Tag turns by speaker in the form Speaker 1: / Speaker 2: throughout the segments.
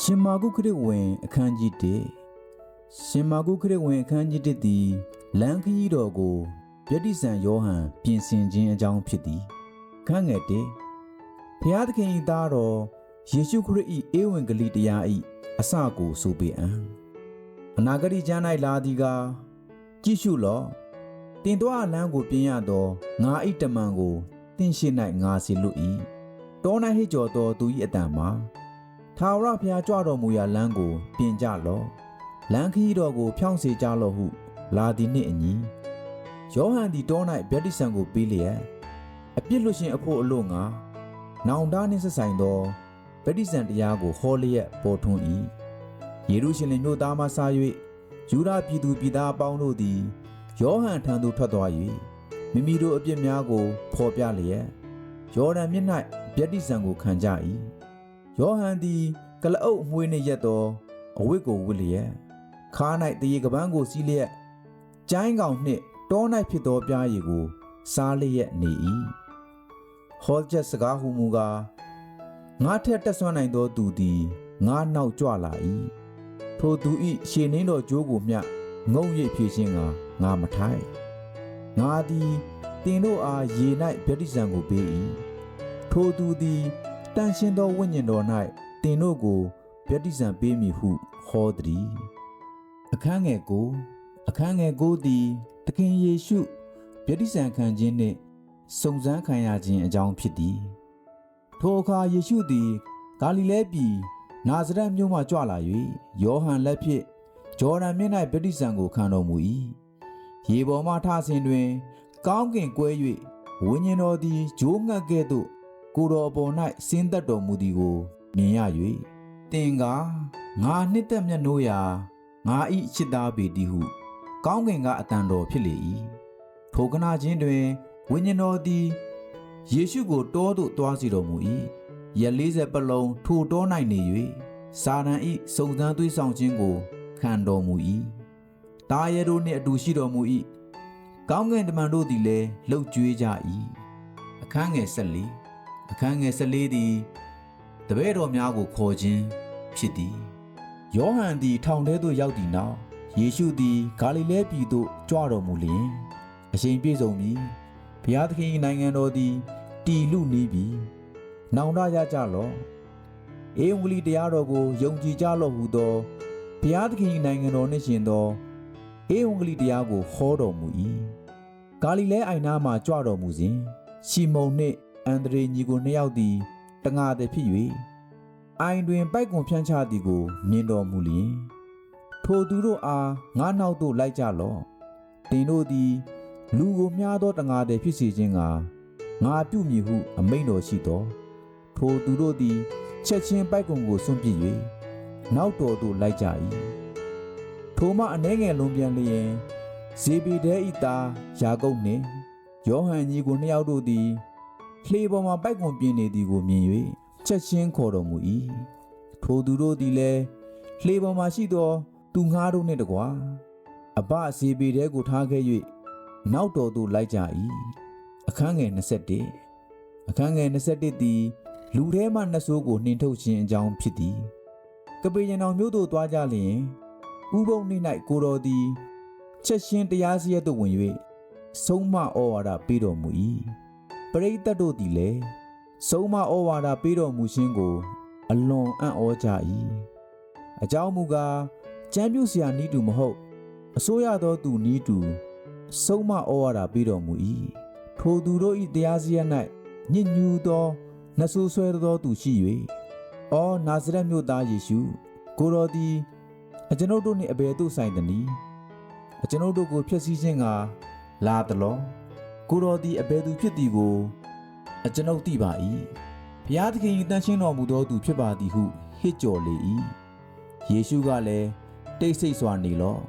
Speaker 1: ရှင်မာကုခရစ်ဝင်အခန်းကြီး1ရှင်မာကုခရစ်ဝင်အခန်းကြီး1သည်လမ်းခရီးတော်ကိုယတိဆန်ယောဟန်ပြင်ဆင်ခြင်းအကြောင်းဖြစ်သည်ခန်းငယ်1ဘုရားသခင်၏သားတော်ယေရှုခရစ်၏ဧဝံဂေလိတရား၏အစကိုဆိုပေအံ့အနာဂတိကျမ်း၌လာသည်ကားကြည့်ရှုလော့တင်သွားလမ်းကိုပြင်ရသောငါ၏တမန်ကိုတင့်ရှိ၌ငါစီလွတ်၏တော၌ဟစ်ကြော်သောသူ၏အတန်မှာ ထာဝရဘုရားကြွတော်မူရာလမ်းကို ပြင်ကြလော့လမ်းခရီးတော်ကို ဖြောင့်စေကြလော့ဟု လာသည်နှင့်အညီယောဟန်သည်တော၌ဗြတ္တိဆံကိုပေးလျက်အပြစ်လွတ်ရှင်အဖို့အလို့ငါနောင်တနှင့်ဆက်ဆိုင်သောဗြတ္တိဆံတရားကိုဟောလျက်ပေါ်ထွန်း၏ယေရုရှလင်မြို့သားမှစ၍ယူဒပြည်သူပြည်သားအပေါင်းတို့သည်ယောဟန်ထံသို့ထွက်သွား၍မိမိတို့အပြစ်များကိုဖော်ပြလျက်ယော်ဒန်မြစ်၌ဗြတ္တိဆံကိုခံကြ၏ ယောဟန်သည်ကလအုပ်အမွှေးနှင့်ရက်သောအဝတ်ကိုဝတ်လျက်ခါ၌တရေကပန်းကိုစီးလျက်ကျိုင်းကောင်နှင့်တော၌ဖြစ်သောပြားရည်ကို စားလျက်နေ၏ဟောချက်စကားဟုမူကားငါထက်တက်ဆွမ်းနိုင်သောသူသည်ငါနောက်ကြွလာ၏ထိုသူ၏ရှေနှင်းတော်ကြိုးကိုမျှငုံရိပ်ဖြည့်ခြင်းကငါမထိုက်ငါသည်တင်တို့အားရေ၌ဗြတ္တိဇံကိုပေး၏ထိုသူသည် တန်ရှင်းသောဝိညာဉ်တော်၌တင်တို့ကိုဗြတ္တိဇံပေးမည်ဟုဟောသည်အခန်းငယ်ကိုအခန်းငယ်ကိုသည်သခင်ယေရှုဗြတ္တိဇံခံခြင်းနှင့်စုံစမ်းခံရခြင်းအကြောင်းဖြစ်သည်ထိုအခါယေရှုသည်ဂါလိလဲပြည်နာဇရက်မြို့မှကြွလာ၍ယောဟန်လက်ဖြင့်ဂျော်ဒန်မြစ်၌ဗြတ္တိဇံကိုခံတော်မူ၏ရေပေါ်မှထဆင်းတွင် ကောင်းကင်ကွဲ၍ဝိညာဉ်တော်သည်ဂျိုးငတ်ကဲ့သို့ ကိုယ်တော်အပေါ်၌ဆင်းသက်တော်မူသည်ကိုမြင်ရ၍တင်ကားငါနှစ်သက်မြတ်နိုးရာငါဤချစ်သားပေသည်ဟု ကောင်းကင်ကအတန်တော်ဖြစ်လေ၏ထိုကနာချင်းတွင်ဝိညာဉ်တော်သည်ယေရှုကိုတောသို့တွားစီတော်မူ၏ရက်40ပတ်လုံးထိုတော၌နေ၍စာရန်ဤစုံစမ်းသွေးဆောင်ခြင်းကိုခံတော်မူ၏တာရဲတို့နှင့်အတူရှိတော်မူ၏ကောင်းကင်တမန်တို့သည်လည်းလှုပ်ကြွေးကြ၏အခန်းငယ်14 အခန်းငယ်14သည်တပည့်တော်များကိုခေါ်ခြင်းဖြစ်သည်ယောဟန်သည်ထောင်ထဲသို့ရောက်သည့်နောက်ယေရှုသည်ဂါလိလဲပြည်သို့ကြွတော်မူလျင်အရှင်ပြေဆုံးပြီဘုရားသခင်၏နိုင်ငံတော်သည်တည်လူနီးပြီနောင်တရကြလော့ဧဝံဂေလိတရားတော်ကိုယုံကြည်ကြလော့ဟုသောဘုရားသခင်၏နိုင်ငံတော်နှင့်ရှင်သောဧဝံဂေလိတရားကိုဟောတော်မူ၏ဂါလိလဲအိုင်နာမှကြွတော်မူစဉ်ရှီမုန်နှင့် အန်ဒရေညီကိုနှစ်ယောက်သည်တငါသည်ဖြစ်၍အိုင်တွင်ပိုက်ကွန်ဖြန့်ချသည်ကိုမြင်တော်မူလျင်ထိုသူတို့အားငါနောက်သို့လိုက်ကြလော့တင်တို့သည် လူကိုမြားသောတငါသည်ဖြစ်စေခြင်းကငါပြုမည်ဟုအမိန့်တော်ရှိသောထိုသူတို့သည်ချက်ချင်းပိုက်ကွန်ကိုစွန့်ပစ်၍နောက်တော်သို့လိုက်ကြ၏ထိုမှအနှဲငယ်လုံးပြန်လျင်ဇေဘီဒဲဤသားယာကုပ်နှင့်ယောဟန်ကြီးကိုနှစ်ယောက်တို့သည် လှေပေါ်မှပိုက်ကွန်ပြင်းနေသည်ကိုမြင်၍ချက်ချင်းခေါ်တော်မူ၏ထိုသူတို့သည်လည်းလှေပေါ်မှရှိသော သူငှားတို့နှင့်တကွာအဘဇေဘီဒဲကိုထားခဲ့၍နောက်တော်သို့လိုက်ကြ၏အခန်းငယ်21အခန်းငယ်21သည်လူထဲမှနှဆိုးကိုနှင်ထုတ်ခြင်းအကြောင်းဖြစ်သည်ကပေရန်တော်မြို့သို့သွားကြလျင်ဥပုံနှင့်၌ကိုတော်သည်ချက်ချင်းတရားစီရင်သို့ဝင်၍ဆုံးမဩဝါဒပေးတော်မူ၏ ပရိသတ်တို့သည်လည်းဆုံးမဩဝါဒပေးတော်မူခြင်းကို အလွန်အံ့ဩကြ၏အကြောင်းမူကားကျမ်းပြုဆရာနီးတူမဟုတ်အစိုးရသောသူနီးတူဆုံးမဩဝါဒပေးတော်မူ၏ထိုသူတို့၏တရားစီရင်၌ညစ်ညူသောနှဆူဆွဲသောသူရှိ၍အော်နာဇရက်မြို့သားယေရှုကိုတော်သည်အကျွန်ုပ်တို့နှင့်အဘယ်သို့ဆိုင်သနည်းအကျွန်ုပ်တို့ကိုဖျက်ဆီးခြင်းကလာသလော ကိုတော်သည်အဘယ်သူဖြစ်သည်ကိုအကျွန်ုပ်သိပါ၏ဘုရားသခင်၏တန်ရှင်းတော်မူသောသူဖြစ်ပါသည်ဟုဟစ်ကြော်လေ၏ယေရှုကလည်းတိတ်ဆိတ်စွာနေလော့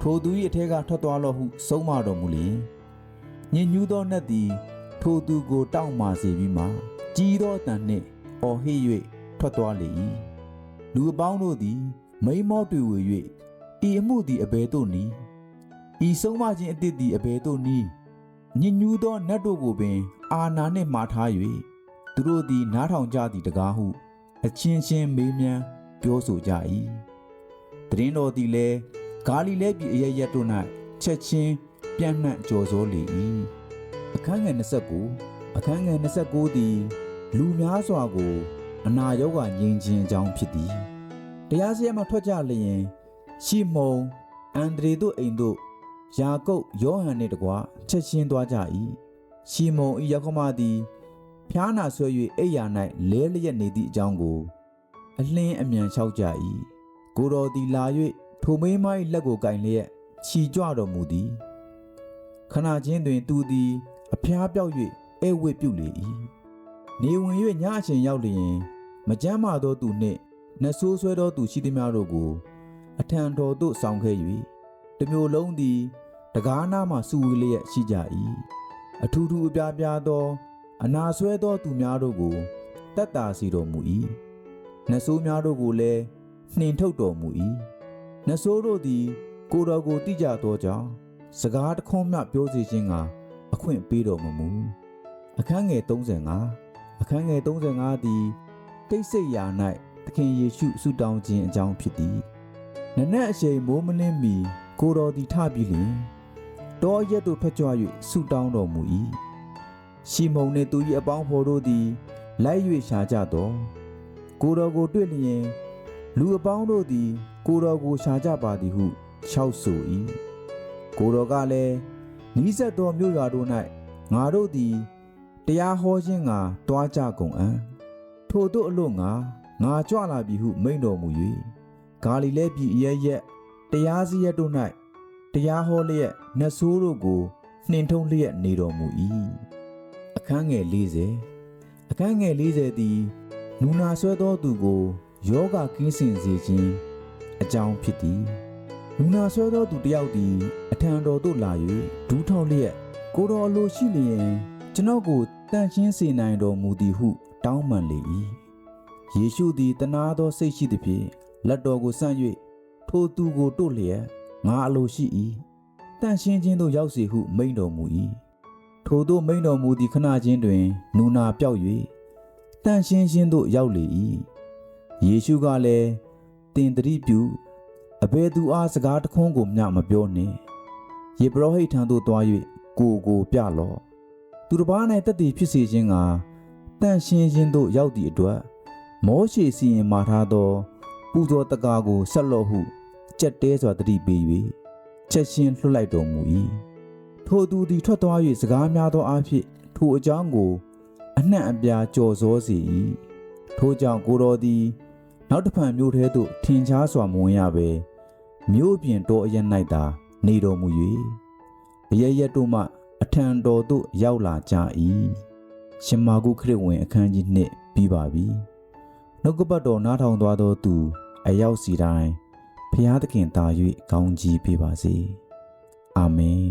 Speaker 1: ထိုသူ၏အထက်ကထွက်သွားလော့ဟုဆုံးမတော်မူလျင်ညင်ညူးသောနတ်သည်ထိုသူကိုတောင့်မာစေပြီးမှကြီးသောအတန်နှင့်အော်ဟစ်၍ထွက်သွားလေ၏လူအပေါင်းတို့သည် မိမောတွေ့ဝေ၍ဤအမှုသည်အဘယ်သို့နည်းဤဆုံးမခြင်းအသစ်သည်အဘယ်သို့နည်း ညင်ညူးသောနတ်တို့ကိုပင် အာနာနှင့်မှားထား၍သူတို့သည်နားထောင်ကြသည်တကားဟု အချင်းချင်းမေးမြန်းပြောဆိုကြ၏တရင်တော်သည်လည်းဂါလိလဲပြည်အရရက်တို့၌ချက်ချင်းပြန့်နှံ့ကြော်စိုးလေ၏အခန်းငယ်29အခန်းငယ်29သည် လူများစွာကို အနာရောဂါငြိမ်းခြင်းအကြောင်းဖြစ်သည်တရားစရမှထွက်ကြလျင်ရှီမုန်အန်ဒရေတို့အိမ်တို့ ယာကုပ်ယောဟန်နှင့်တကွချက်ချင်းသွားကြ၏ရှီမုန်ဤယောက်ျားသည်ဖျားနာဆွဲ၍အိယာ၌လဲလျက်နေသည့်အကြောင်းကို အလင်းအမြန်လျှောက်ကြ၏ကိုတော်သည်လာ၍ထိုမိန်းမ၏လက်ကိုကင်လျက်ခြီကြွတော်မူသည်ခဏချင်းတွင်သူသည် အဖျားပြောက်၍ဧဝတ်ပြုလေ၏နေဝင်၍ညအချိန်ရောက်လျင် မကြမ်းမာသောသူနှင့်နှဆိုးဆွဲသောသူရှိသည်များတို့ကို အထံတော်သို့ဆောင်ခဲ့၍တမျိုးလုံးသည် တကားနာမှစူဝေလျက်ရှိကြ၏အထူးထူးအပြားပြားသော အနာဆွဲသောသူများတို့ကိုတတ်တာစီတော်မူ၏နှဆိုးများတို့ကိုလည်းနှင်ထုတ်တော်မူ၏နှဆိုးတို့သည် ကိုယ်တော်ကိုတိကြသောကြောင့်စကားတခွန်းမှပြောစေခြင်းကအခွင့်ပေးတော်မမူအခန်းငယ်35အခန်းငယ်35သည်တိတ်ဆိတ်ရာ၌သခင်ယေရှုဆုတောင်းခြင်းအကြောင်းဖြစ်သည်နနက်အချိန်မိုးမလင်းမီကိုယ်တော်သည်ထပြီးလျှင် တောရက်သို့ထွက်ကြွ၍ဆုတောင်းတော်မူ၏ရှီမုန်နှင့်သူ၏အပေါင်းဖော်တို့သည်လိုက်၍ရှာကြသောကိုယ်တော်ကိုတွေ့လျင်လူအပေါင်းတို့သည် ကိုယ်တော်ကိုရှာကြပါသည်ဟုလျှောက်ဆို၏ကိုယ်တော်ကလည်းနီးစပ်သောမြို့ရွာတို့၌ငါတို့သည်တရားဟောခြင်းငါတွားကြကုန်အံ့ထိုတို့အလို့ငါငါကြွလာပြီဟုမိန့်တော်မူ၍ဂါလိလဲပြည်အရရက်တရားစီရက်တို့၌ တရားဟောလျက်နတ်ဆိုးတို့ကိုနှင်ထုံးလျက်နေတော်မူ၏အခန်းငယ်40အခန်းငယ်40သည်နူနာဆွဲသောသူကိုယောဂကင်းစင်စေခြင်းအကြောင်းဖြစ်သည်လူနာဆွဲသောသူတစ်ယောက်သည်အထံတော်သို့လာ၍ဒူးထောက်လျက်ကိုတော်အလိုရှိလျင်ကျွန်ုပ်ကိုတန့်ရှင်းစေနိုင်တော်မူသည်ဟု တောင်းပန်လေ၏ယေရှုသည်တနာသောစိတ်ရှိသည်ဖြင့်လက်တော်ကိုဆန့်၍ထိုသူကိုတို့လျက် ငါအလိုရှိ၏တန့်ရှင်းခြင်းသို့ရောက်စေဟုမိန့်တော်မူ၏ထိုသို့မိန့်တော်မူသည့်ခဏချင်းတွင် နူနာပြောက်၍တန့်ရှင်းခြင်းသို့ရောက်လေ၏ယေရှုကလည်းတင်တတိပြုအဘယ်သူအားစကားတခွန်းကိုမျှမပြောနှင့်ယေဘရဟိတ်ထံသို့သွား၍ကိုကိုပြလော့သူတစ်ပါး၌တက်တည်ဖြစ်စေခြင်းကတန့်ရှင်းခြင်းသို့ရောက်သည့်အတွက်မောရှေစီရင်မာထားသောပူဇော်တကားကိုဆက်လော့ဟု ကြက်တဲစွာတတိပေး၍ချက်ချင်းလွှတ်လိုက်တော်မူ၏ထိုသူသည်ထွက်သွား၍စကားများသောအဖြစ်ထိုအကြောင်းကို အနှံ့အပြားကြော်စောစေ၏ထိုကြောင့်ကိုတော်သည် နောက်တစ်ဖန်မြို့ထဲသို့ထင်ရှားစွာမဝင်ရဘဲမြို့ပြင်တော်အရ၌သာနေတော်မူ၍အရရက်တို့မှ အထံတော်သို့ရောက်လာကြ၏ရှင်မာကုခရစ်ဝင်အခန်းကြီးနှစ်ပြီးပါပြီနှုတ်ကပတ်တော်နားထောင်သွားသောသူ အရောက်စီတိုင်း ဖျားသခင်သာ၍ကောင်းကြီးပေးပါစေအာမင်